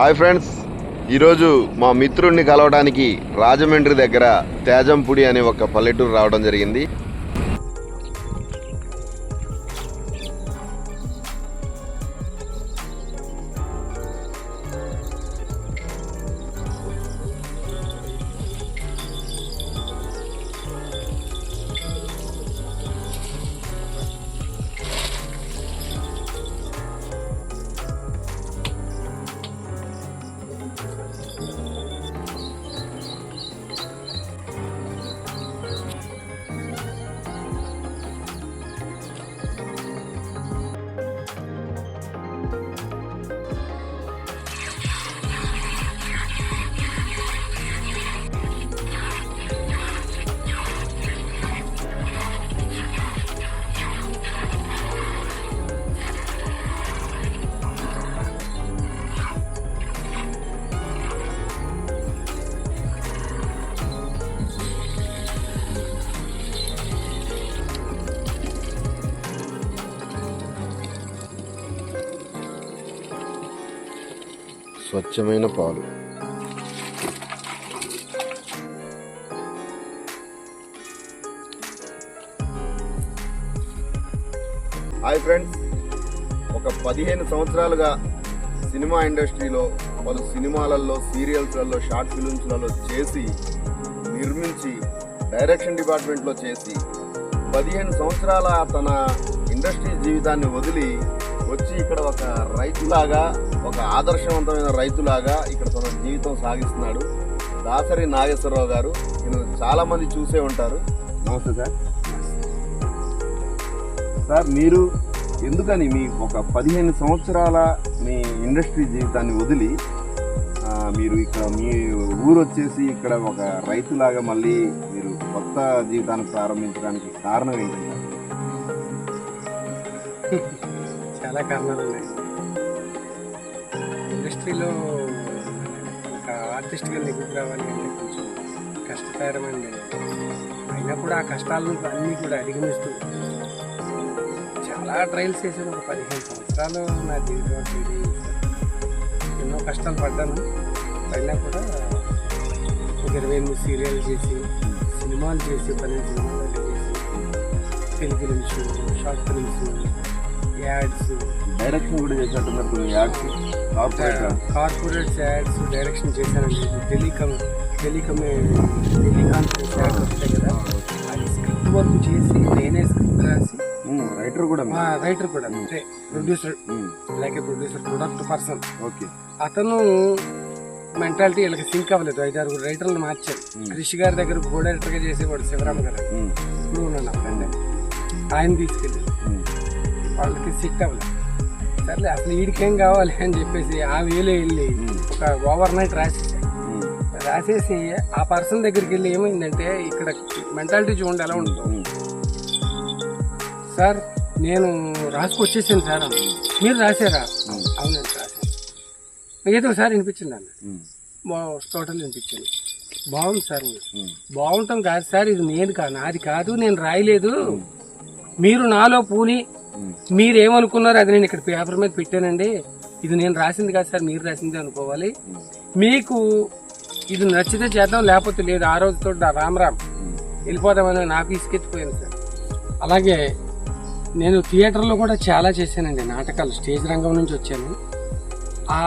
Hi friends. ఈరోజు మా మిత్రుడిని కలవడానికి రాజమండ్రి దగ్గర తేజంపుడి అనే ఒక పల్లెటూరు రావడం జరిగింది. స్వచ్ఛమైన పాలు. Hi friends. ఒక పదిహేను సంవత్సరాలుగా సినిమా ఇండస్ట్రీలో పలు సినిమాలలో సీరియల్స్లలో షార్ట్ ఫిలిమ్స్లలో చేసి నిర్మించి డైరెక్షన్ డిపార్ట్మెంట్లో చేసి పదిహేను సంవత్సరాల తన ఇండస్ట్రీ జీవితాన్ని వదిలి వచ్చి ఇక్కడ ఒక రైతులాగా ఒక ఆదర్శవంతమైన రైతులాగా ఇక్కడ తన జీవితం సాగిస్తున్నాడు. దాసరి నాగేశ్వరరావు గారు. నేను చాలా మంది చూసే ఉంటారు. నమస్తే సార్. సార్ మీరు ఎందుకని మీ ఒక పదిహేను సంవత్సరాల మీ ఇండస్ట్రీ జీవితాన్ని వదిలి మీరు ఇక్కడ మీ ఊరు వచ్చేసి ఇక్కడ ఒక రైతులాగా మళ్ళీ మీరు కొత్త జీవితాన్ని ప్రారంభించడానికి కారణం ఏంటంటే చాలా కారణాలు ఉన్నాయి. ఇండస్ట్రీలో ఒక ఆర్టిస్ట్గా దిగుకు రావాలి అంటే కొంచెం కష్టతరమండి. అయినా కూడా ఆ కష్టాలను అన్నీ కూడా అధిగమిస్తూ చాలా ట్రయల్స్ చేశాను. ఒక పదిహేను సంవత్సరాలు నా జీవితం ఎన్నో కష్టాలు పడ్డాను. అయినా కూడా ఒక ఇరవై ఎనిమిది సీరియల్ చేసి సినిమాలు చేసి పన్నెండు సినిమాలు చేసి తెలుగు నుంచి షార్ట్ ఫిల్మ్స్ యాడ్స్. డైరెక్షన్ కూడా చేసినట్టున్నారు కొన్ని ads. Corporate corporates ads. Direction చేశానండి టెలికామ్ టెలికామ్ టెలికాన్ఫరెన్స్ యాడ్స్ వస్తాయి కదా. అది స్క్రిప్ట్ వర్క్ చేసి నేనే స్క్రిప్ట్ రాసి రైటర్ కూడా రైటర్ కూడా అంటే producer like producer product person okay. అతను మెంటాలిటీ వీళ్ళకి సింక్ అవ్వలేదు. ఐదారు రైటర్లు మార్చారు. రిషి గారి దగ్గర కో డైరెక్టర్గా చేసేవాడు శివరామ్ గారు. ఇప్పుడు నా ఫ్రెండ్ ఆయన తీసుకెళ్ళి వాళ్ళకి సిట్ అవ్వలేదు సర్లే అసలు వీడికేం కావాలి అని చెప్పేసి ఆ వేలో వెళ్ళి ఒక ఓవర్ నైట్ రాసేసాను రాసేసి ఆ పర్సన్ దగ్గరికి వెళ్ళి ఏమైందంటే ఇక్కడ మెంటాలిటీ చూడండి ఎలా ఉంటుంది. సార్ నేను రాసుకొచ్చేసాను సార్ మీరు రాశారా అవునండి రాశాను. ఏదో సార్ వినిపించింది అన్న టోటల్ వినిపించింది. బాగుంది సార్ బాగుంటాం కాదు సార్ ఇది నేను కాదు నాది కాదు నేను రాయలేదు. మీరు నాలో పూని మీరు ఏమనుకున్నారు అది నేను ఇక్కడ పేపర్ మీద పెట్టానండి. ఇది నేను రాసింది కాదు సార్ మీరు రాసింది అనుకోవాలి. మీకు ఇది నచ్చితే చేద్దాం లేకపోతే లేదు ఆ రోజుతో రామ్ రామ్. వెళ్ళిపోదామని నాకు ఇసుకెత్తిపోయాను సార్. అలాగే నేను థియేటర్లో కూడా చాలా చేశానండి నాటకాలు. స్టేజ్ రంగం నుంచి వచ్చాను. ఆ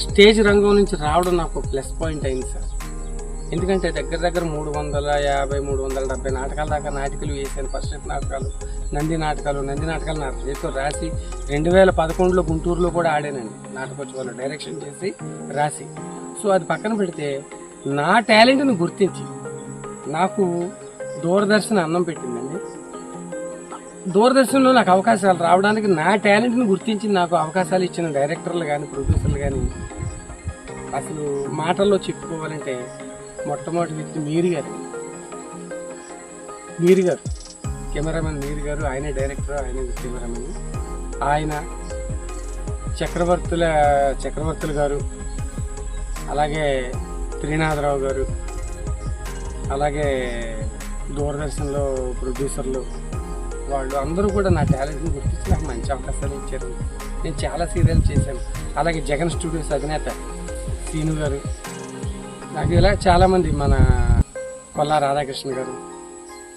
స్టేజ్ రంగం నుంచి రావడం నాకు ప్లస్ పాయింట్ అయింది సార్. ఎందుకంటే దగ్గర దగ్గర మూడు వందల యాభై మూడు వందల డెబ్బై నాటకాల దాకా నాటికలు వేసాను ఫస్ట్ నాటకాలు. నంది నాటకాలు నంది నాటకాలు నా చేతితో రాసి రెండు వేల పదకొండులో గుంటూరులో కూడా ఆడానండి. నాటకోత్సవాలు డైరెక్షన్ చేసి రాసి. సో అది పక్కన పెడితే నా టాలెంట్ని గుర్తించి నాకు దూరదర్శన్ అన్నం పెట్టిందండి. దూరదర్శన్లో నాకు అవకాశాలు రావడానికి నా టాలెంట్ని గుర్తించి నాకు అవకాశాలు ఇచ్చిన డైరెక్టర్లు కానీ ప్రొడ్యూసర్లు కానీ అసలు మాటల్లో చెప్పుకోవాలంటే మొట్టమొదటి వ్యక్తి మీరు గారు మీరు గారు కెమెరామెన్ మీరు గారు ఆయనే డైరెక్టర్ ఆయనే కెమెరామెన్. ఆయన చక్రవర్తుల చక్రవర్తులు గారు అలాగే త్రినాథరావు గారు అలాగే దూరదర్శన్లో ప్రొడ్యూసర్లు వాళ్ళు అందరూ కూడా నా టాలెంట్ని గుర్తించి నాకు మంచి అవకాశాలు ఇచ్చారు. నేను చాలా సీరియల్ చేశాను. అలాగే జగన్ స్టూడియోస్ అధినేత సీను గారు. నాకు ఇలా చాలామంది మన కొల్లా రాధాకృష్ణ గారు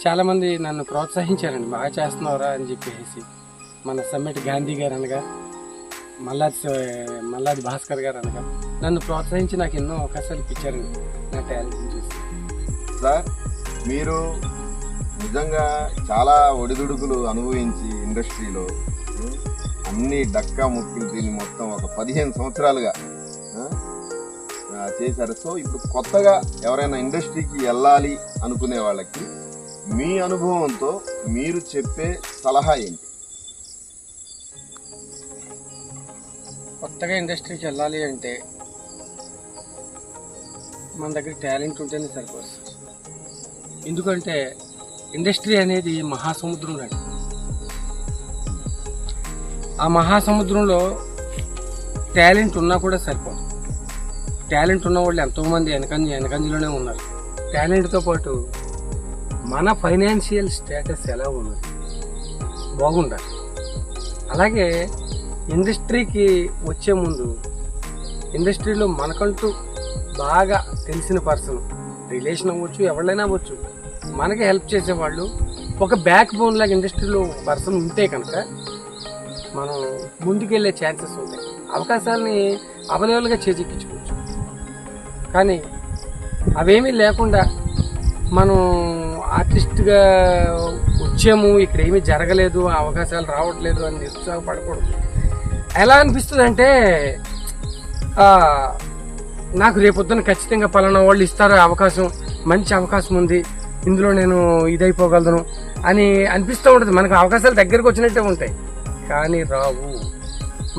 చాలామంది నన్ను ప్రోత్సహించారండి బాగా చేస్తున్నారా అని చెప్పేసి. మన సమ్మెట్ గాంధీ గారు అనగా మల్లాది మల్లాది భాస్కర్ గారు అనగా నన్ను ప్రోత్సహించి నాకు ఎన్నో అవకాశాలు ఇప్పించారండి నా టాలెంట్ చూసి. సార్ మీరు నిజంగా చాలా ఒడిదుడుకులు అనుభవించి ఇండస్ట్రీలో అన్ని డక్కా ముక్కులు దీన్ని మొత్తం ఒక పదిహేను సంవత్సరాలుగా చేశారు. సో ఇప్పుడు కొత్తగా ఎవరైనా ఇండస్ట్రీకి వెళ్ళాలి అనుకునే వాళ్ళకి మీ అనుభవంతో మీరు చెప్పే సలహా ఏంటి? కొత్తగా ఇండస్ట్రీకి వెళ్ళాలి అంటే మన దగ్గర టాలెంట్ ఉంటేనే సరిపోదు ఎందుకంటే ఇండస్ట్రీ అనేది మహాసముద్రం లాంటి ఆ మహాసముద్రంలో టాలెంట్ ఉన్నా కూడా సరిపోదు. టాలెంట్ ఉన్న వాళ్ళు ఎంతోమంది వెనకంజ వెనకంజలోనే ఉన్నారు. టాలెంట్తో పాటు మన ఫైనాన్షియల్ స్టేటస్ ఎలా ఉంది బాగుండాలి. అలాగే ఇండస్ట్రీకి వచ్చే ముందు ఇండస్ట్రీలో మనకంటూ బాగా తెలిసిన పర్సన్ రిలేషన్ అవ్వచ్చు ఎవరైనా అవ్వచ్చు మనకి హెల్ప్ చేసేవాళ్ళు ఒక బ్యాక్ బోన్ లాగా ఇండస్ట్రీలో పర్సన్ ఉంటే కనుక మనం ముందుకెళ్ళే ఛాన్సెస్ ఉంటాయి. అవకాశాలని అవైలబుల్గా చేజెక్కించుకోవచ్చు. కానీ అవేమీ లేకుండా మనం ఆర్టిస్ట్గా వచ్చాము ఇక్కడ ఏమీ జరగలేదు ఆ అవకాశాలు రావట్లేదు అని నిరుత్సాహపడకూడదు. ఎలా అనిపిస్తుంది అంటే నాకు రేపొద్దున ఖచ్చితంగా పలానా వాళ్ళు ఇస్తారు అవకాశం మంచి అవకాశం ఉంది ఇందులో నేను ఇదైపోగలను అని అనిపిస్తూ ఉంటుంది. మనకు అవకాశాలు దగ్గరకు వచ్చినట్టే ఉంటాయి. కానీ రావు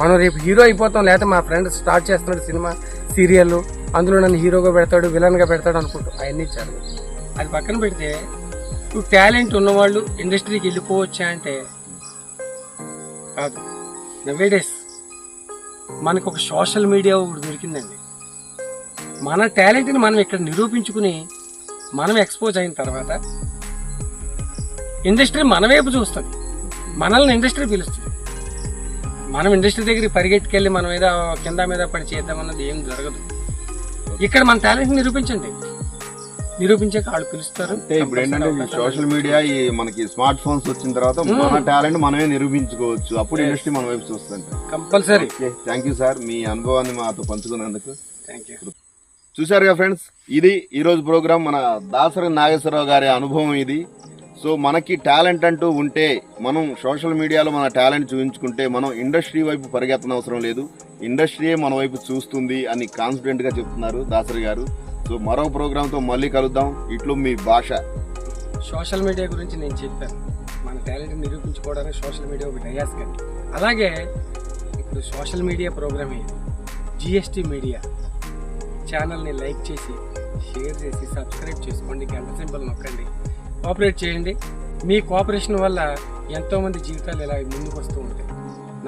మనం రేపు హీరో అయిపోతాం లేకపోతే మా ఫ్రెండ్ స్టార్ట్ చేస్తున్నాడు సినిమా సీరియల్ అందులో నన్ను హీరోగా పెడతాడు విలన్గా పెడతాడు అనుకుంటాం అవన్నీ జరగదు అది పక్కన పెడితే ఇప్పుడు టాలెంట్ ఉన్నవాళ్ళు ఇండస్ట్రీకి వెళ్ళిపోవచ్చా అంటే కాదు. నవేడేస్ మనకు ఒక సోషల్ మీడియా ఒకటి దొరికిందండి. మన టాలెంట్ని మనం ఇక్కడ నిరూపించుకుని మనం ఎక్స్పోజ్ అయిన తర్వాత ఇండస్ట్రీ మన వైపు చూస్తుంది. మనల్ని ఇండస్ట్రీ పిలుస్తుంది. మనం ఇండస్ట్రీ దగ్గరికి పరిగెట్టుకెళ్ళి మన మీద కింద మీద పడి చేద్దామన్నది ఏం జరగదు. ఇక్కడ మన టాలెంట్ నిరూపించండి. నిరూపించాక వాళ్ళు పిలుస్తారు. అంటే ఇప్పుడు ఏంటంటే ఈ సోషల్ మీడియా ఈ మనకి స్మార్ట్ ఫోన్స్ వచ్చిన తర్వాత మన టాలెంట్ మనమే నిరూపించుకోవచ్చు. అప్పుడు ఇండస్ట్రీ మన వైపు చూస్తుంది కంపల్సరీ. థ్యాంక్ యూ సార్ మీ అనుభవాన్ని మాతో పంచుకున్నందుకు. థ్యాంక్ యూ చూశారుగా ఫ్రెండ్స్ ఇది ఈరోజు ప్రోగ్రామ్ మన దాసరి నాగేశ్వరరావు గారి అనుభవం ఇది. సో మనకి టాలెంట్ అంటూ ఉంటే మనం సోషల్ మీడియాలో మన టాలెంట్ చూపించుకుంటే మనం ఇండస్ట్రీ వైపు పరిగెత్తన అవసరం లేదు. ఇండస్ట్రీయే మన వైపు చూస్తుంది అని కాన్ఫిడెంట్గా చెప్తున్నారు దాసరి గారు. సో మరో ప్రోగ్రామ్తో మళ్ళీ కలుద్దాం. ఇట్లు మీ భాష. సోషల్ మీడియా గురించి నేను చెప్పాను. మన టాలెంట్ నిరూపించుకోవడానికి సోషల్ మీడియా ఒక డయాస్ కానీ. అలాగే ఇప్పుడు సోషల్ మీడియా ప్రోగ్రామ్ ఇది జిఎస్టీ మీడియా. ఛానల్ని లైక్ చేసి షేర్ చేసి సబ్స్క్రైబ్ చేసుకోండి. గంట సింబల్ నొక్కండి. కోఆపరేట్ చేయండి. మీ కోఆపరేషన్ వల్ల ఎంతోమంది జీవితాలు ఇలా ముందుకు వస్తూ ఉంటాయి.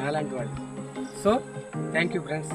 నాలాంటి వాళ్ళు. So thank you friends